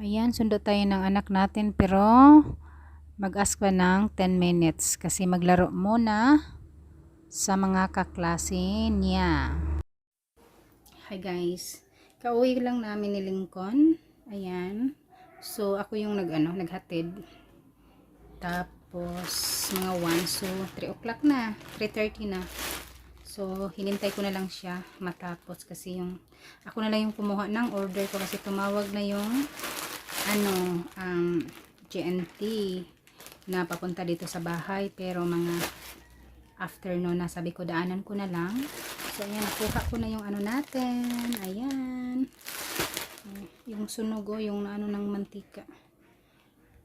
Ayan, sundo tayo ng anak natin pero mag-ask pa ng 10 minutes kasi maglaro muna sa mga kaklase niya. Hi guys, kauwi lang namin ni Lincoln. Ayan. So ako yung nag ano, naghatid. Tapos mga 1 so 3 o'clock na, 3:30 na. So hinintay ko na lang siya matapos kasi yung ako na lang yung kumuha ng order ko kasi tumawag na yung ano um, GNT na papunta dito sa bahay pero mga afternoon na sabi ko daanan ko na lang. So ayan nakuha ko na yung ano natin. Ayan. Yung sunog o yung ano ng mantika.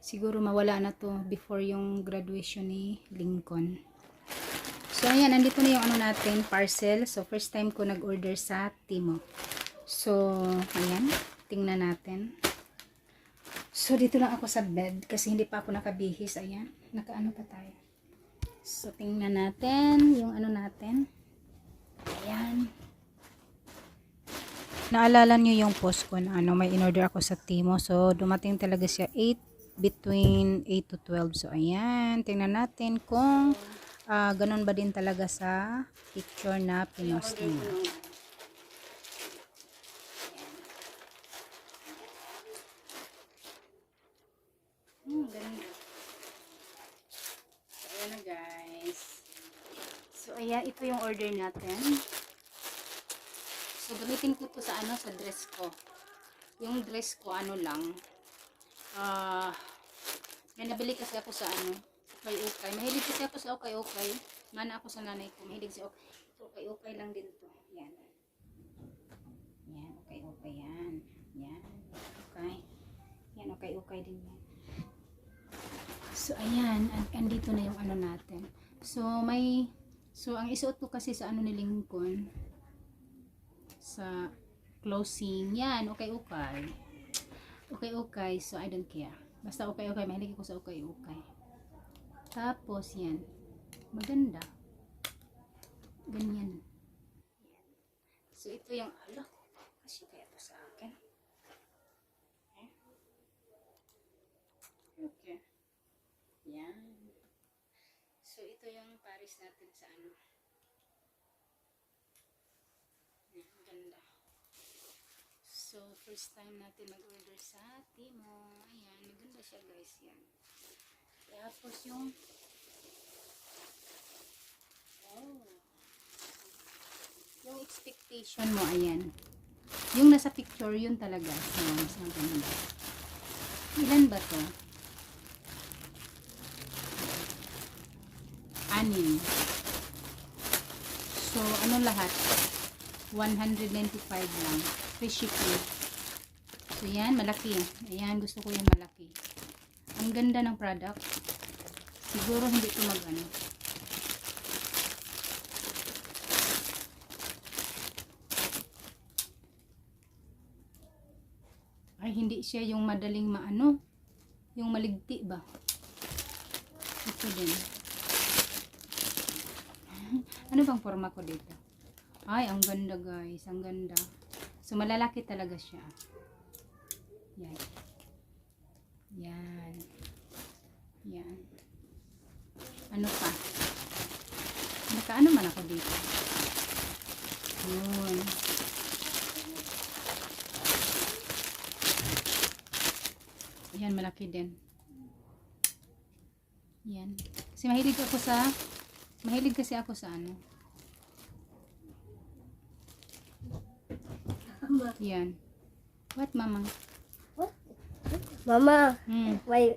Siguro mawala na to before yung graduation ni Lincoln. So ayan nandito na yung ano natin parcel. So first time ko nag order sa Timo. So ayan tingnan natin So, dito lang ako sa bed kasi hindi pa ako nakabihis. Ayan. Nakaano pa tayo. So, tingnan natin yung ano natin. Ayan. Naalala nyo yung post ko na ano, may in-order ako sa Timo. So, dumating talaga siya 8, between 8 to 12. So, ayan. Tingnan natin kung ah, ganun ba din talaga sa picture na pinost niya. Hmm, ganda. So, ayan na guys. So, ayan, ito yung order natin. So, gamitin ko to sa ano, sa dress ko. Yung dress ko, ano lang. Ah, may nabili kasi ako sa ano, ukay-ukay. Mahilig kasi ako sa ukay-ukay. Mana ako sa nanay ko. Mahilig sa ukay. So, ukay-ukay lang din to. Yan. Yan, ukay-ukay yan. Yan. Okay. Yan, ukay-ukay din yan. So, ayan. And, andito na yung ano natin. So, may... So, ang isuot ko kasi sa ano ni Lincoln, sa closing, yan, okay-okay. Okay-okay, so I don't care. Basta okay-okay, mahilig ako sa okay-okay. Tapos, yan. Maganda. Ganyan. Yan. So, ito yung, alo, kasi kaya to sa akin. Okay. Yan. So, ito yung Paris natin sa ano. Yan, ganda. So, first time natin mag-order sa Timo. Ayan, maganda siya guys. Yan. Tapos yung Oh. Yung expectation mo, ayan. Yung nasa picture, yun talaga. So, mas maganda. Ilan ba to? Anim. So, ano lahat? 195 lang. Free shipping. So, yan, malaki. Ayan, gusto ko yung malaki. Ang ganda ng product. Siguro hindi ito mag-ano. Ay, hindi siya yung madaling maano. Yung maligti ba? Ito din. Ano bang forma ko dito? Ay, ang ganda guys. Ang ganda. So, malalaki talaga siya. Yan. Yan. Yan. Ano pa? Nakaano man ako dito? Yun. Yan, malaki din. Yan. Kasi mahilig ako sa Mahilig kasi ako sa ano. Yan. What, mama? Mama, Hmm. my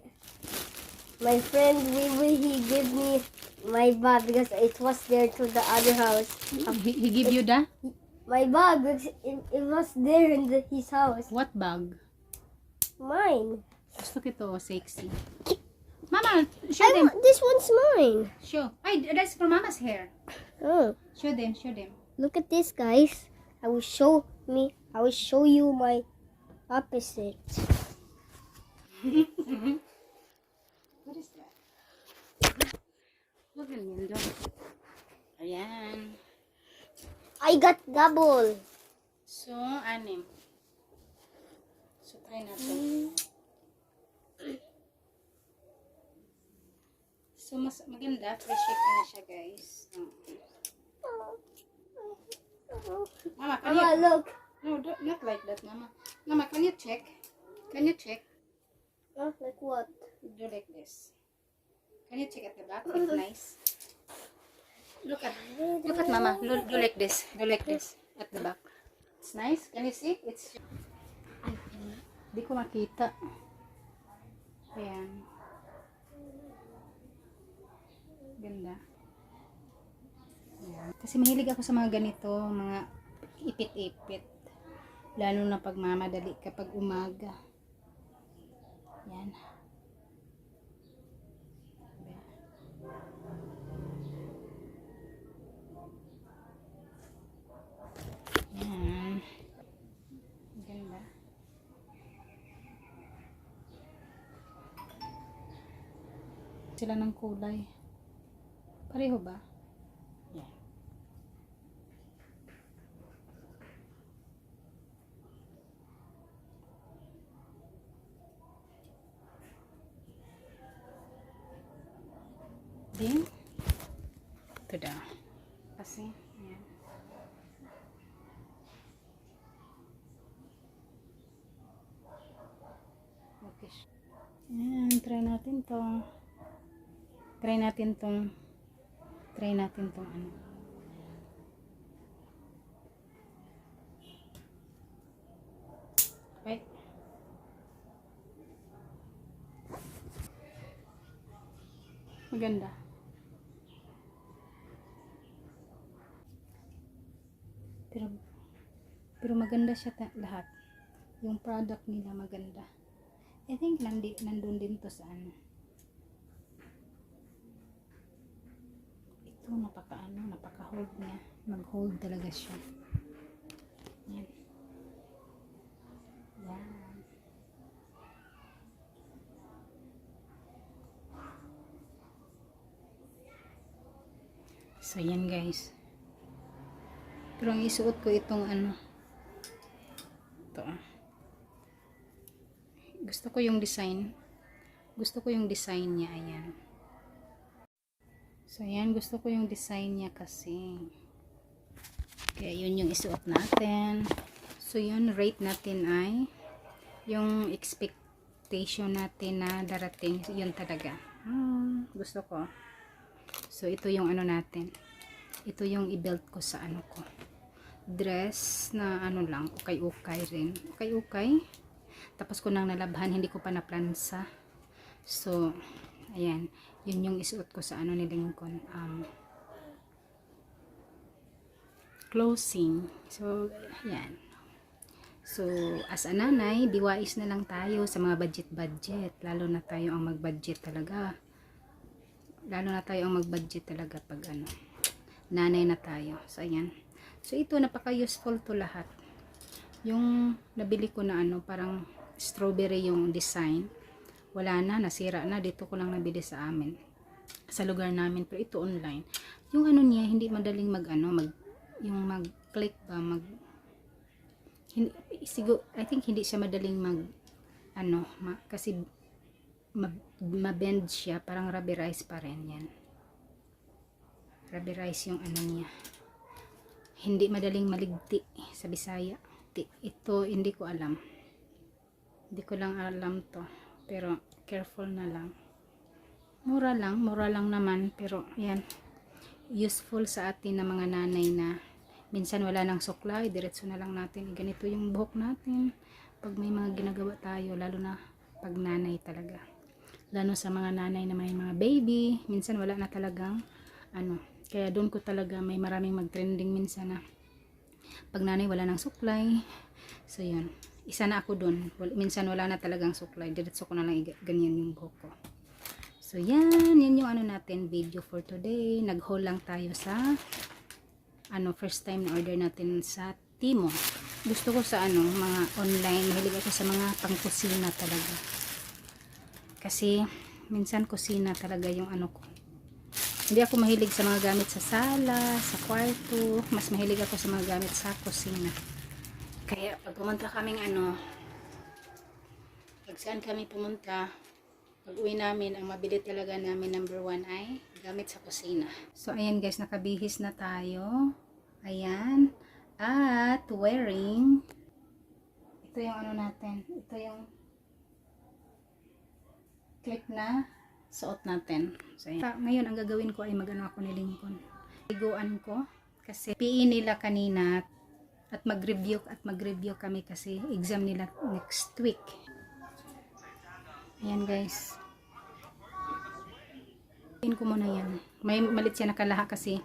my friend Wiwi, he gave me my bag because it was there to the other house. He, he give you the? My bag, because it, it was there in the, his house. What bag? Mine. Gusto ko sexy. Mama, show I them. want, this one's mine. Show. Ay, that's for mama's hair. Oh, Show them, show them. look at this, guys. I will show me. I will show you my opposite. What is that? Look at me. Ayan. I got double. So, anim. So, try natin. So, mas maganda. Fresh shape na siya, guys. Oh. Mama, can you... Mama, look. No, don't, not like that, Mama. Mama, can you check? Can you check? Oh, like what? Do like this. Can you check at the back? It's nice. Look at, look at Mama. Do, do like this. Do like this at the back. It's nice. Can you see? It's. Di ko makita. Ayan. Ganda. Ayan. Kasi mahilig ako sa mga ganito, mga ipit-ipit. Lalo na pag mamadali kapag umaga. Yan. Yan. Ganda. Sila ng kulay. Pareho ba? Din. Ito daw. Kasi, yan. Okay. Yan, try natin to. Try natin tong try natin tong ano. Okay. Maganda. Pero pero maganda siya lahat. Yung product nila maganda. I think nandi, nandun din to sa ano. Ito napaka ano, napaka hold niya. Mag-hold talaga siya. Yan. Yan. So yan guys. Pero ang isuot ko itong ano. Ito. Gusto ko yung design. Gusto ko yung design niya. Ayan. So, ayan. Gusto ko yung design niya kasi. Kaya yun yung isuot natin. So, yun. Rate natin ay yung expectation natin na darating. Yun talaga. Ah, gusto ko. So, ito yung ano natin. Ito yung i-belt ko sa ano ko. Dress na ano lang. Ukay-ukay rin. Ukay-ukay. Tapos ko nang nalabhan. Hindi ko pa naplansa. So, ayan. Yun yung isuot ko sa ano ni Lincoln. Um, closing. So, ayan. So, as a nanay, diwais na lang tayo sa mga budget-budget. Lalo na tayo ang mag-budget talaga. Lalo na tayo ang mag-budget talaga pag ano, nanay na tayo. So, ayan. So, ito, napaka-useful to lahat. Yung nabili ko na ano, parang strawberry yung design. Wala na, nasira na. Dito ko lang nabili sa amin. Sa lugar namin. Pero ito online. Yung ano niya, hindi madaling mag ano, mag, yung mag-click ba, mag, hindi, siguro, I think hindi siya madaling mag, ano, ma, kasi ma- ma-bend siya, parang rubberized pa rin yan. Rubberized yung ano niya. Hindi madaling maligti sa Bisaya. Ito, hindi ko alam. Hindi ko lang alam to. Pero, careful na lang. Mura lang, mura lang naman. Pero, yan. Useful sa atin na mga nanay na minsan wala nang suklay, diretso na lang natin. Ganito yung buhok natin. Pag may mga ginagawa tayo, lalo na pag nanay talaga. Lalo sa mga nanay na may mga baby, minsan wala na talagang ano. Kaya doon ko talaga may maraming mag-trending minsan na pag nanay wala nang suklay. So yun. Isa na ako doon. Minsan wala na talagang suklay. Diretso ko na lang ganyan yung buhok ko. So yan, yan yung ano natin video for today. Nag-haul lang tayo sa ano first time na order natin sa Timo. Gusto ko sa ano mga online, mahilig ako sa mga pangkusina talaga. Kasi minsan kusina talaga yung ano ko. Hindi ako mahilig sa mga gamit sa sala, sa kwarto. Mas mahilig ako sa mga gamit sa kusina. Kaya pag pumunta kaming ano, pag saan kami pumunta, Pag uwi namin, ang mabili talaga namin number one ay gamit sa kusina. So, ayan guys, nakabihis na tayo. Ayan. At wearing, ito yung ano natin, ito yung clip na suot natin. So, ayan. Ta- Ngayon, ang gagawin ko ay mag-ano ako ni Lincoln. Iguan ko kasi PE nila kanina at mag-review at mag-review kami kasi exam nila next week. Ayan guys. Pin ko muna yan. May malit siya nakalaha kasi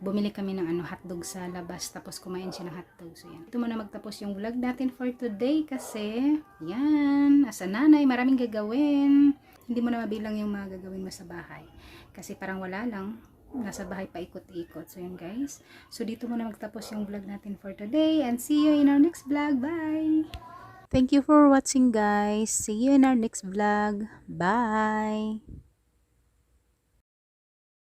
bumili kami ng ano hotdog sa labas tapos kumain siya ng hotdog. So yan. Ito muna magtapos yung vlog natin for today kasi yan, as a nanay, maraming gagawin. Hindi mo na mabilang yung mga gagawin mo sa bahay. Kasi parang wala lang. Nasa bahay pa ikot-ikot. So yan guys. So dito muna magtapos yung vlog natin for today and see you in our next vlog. Bye! Thank you for watching guys. See you in our next vlog. Bye!